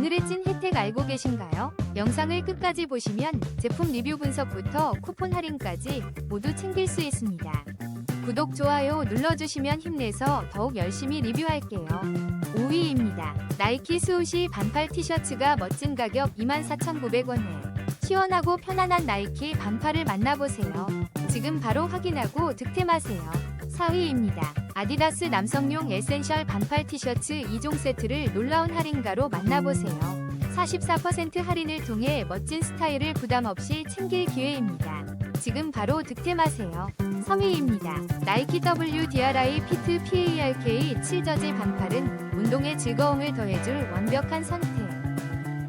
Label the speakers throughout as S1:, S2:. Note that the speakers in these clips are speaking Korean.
S1: 오늘의 찐 혜택 알고 계신가요? 영상을 끝까지 보시면 제품 리뷰 분석부터 쿠폰 할인까지 모두 챙길 수 있습니다. 구독, 좋아요 눌러주시면 힘내서 더욱 열심히 리뷰할게요. 5위입니다. 나이키 스우시 반팔 티셔츠가 멋진 가격 24,900원에 시원하고 편안한 나이키 반팔을 만나보세요. 지금 바로 확인하고 득템하세요. 4위입니다. 아디다스 남성용 에센셜 반팔 티셔츠 2종 세트를 놀라운 할인가로 만나보세요. 44% 할인을 통해 멋진 스타일을 부담 없이 챙길 기회입니다. 지금 바로 득템하세요. 3위입니다. 나이키 WDRI 피트 PARK 7저지 반팔은 운동의 즐거움을 더해줄 완벽한 선택.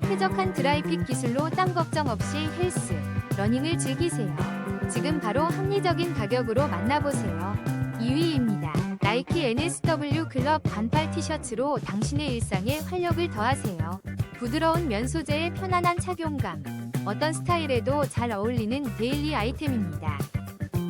S1: 쾌적한 드라이핏 기술로 땀 걱정 없이 헬스, 러닝을 즐기세요. 지금 바로 합리적인 가격으로 만나보세요. 2위입니다. 나이키 NSW 클럽 반팔 티셔츠로 당신의 일상에 활력을 더하세요. 부드러운 면 소재의 편안한 착용감. 어떤 스타일에도 잘 어울리는 데일리 아이템입니다.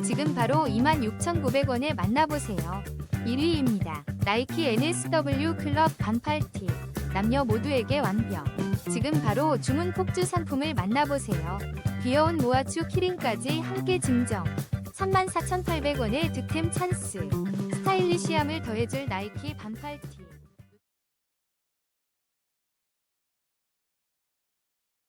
S1: 지금 바로 26,900원에 만나보세요. 1위입니다. 나이키 NSW 클럽 반팔티. 남녀 모두에게 완벽. 지금 바로 주문 폭주 상품을 만나보세요. 귀여운 모아추 키링까지 함께 증정. 34,800원의 득템 찬스. 스타일리시함을 더해줄 나이키 반팔티.